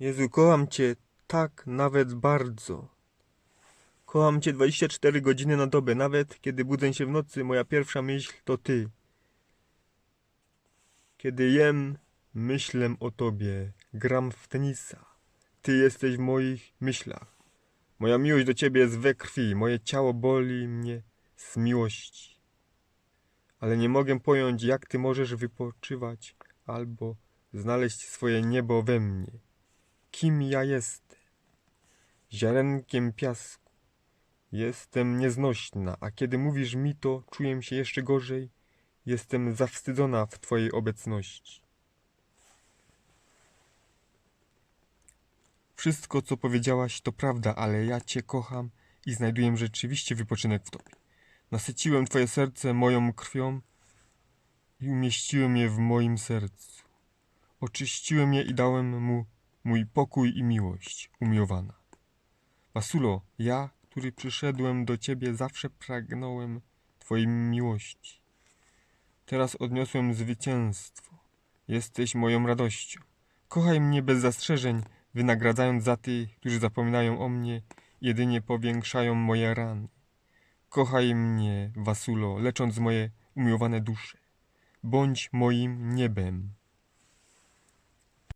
Jezu, kocham Cię tak nawet bardzo. Kocham Cię 24 godziny na dobę, nawet kiedy budzę się w nocy, moja pierwsza myśl to Ty. Kiedy jem, myślę o Tobie, gram w tenisa. Ty jesteś w moich myślach. Moja miłość do Ciebie jest we krwi, moje ciało boli mnie z miłości. Ale nie mogę pojąć, jak Ty możesz wypoczywać albo znaleźć swoje niebo we mnie. Kim ja jestem? Ziarenkiem piasku. Jestem nieznośna, a kiedy mówisz mi to, czuję się jeszcze gorzej. Jestem zawstydzona w Twojej obecności. Wszystko, co powiedziałaś, to prawda, ale ja Cię kocham i znajduję rzeczywiście wypoczynek w Tobie. Nasyciłem Twoje serce moją krwią i umieściłem je w moim sercu. Oczyściłem je i dałem mu mój pokój i miłość, umiłowana. Basulo, ja, który przyszedłem do Ciebie, zawsze pragnąłem Twojej miłości. Teraz odniosłem zwycięstwo. Jesteś moją radością. Kochaj mnie bez zastrzeżeń, wynagradzając za tych, którzy zapominają o mnie, jedynie powiększają moje rany. Kochaj mnie, Wasulo, lecząc moje umiłowane dusze. Bądź moim niebem.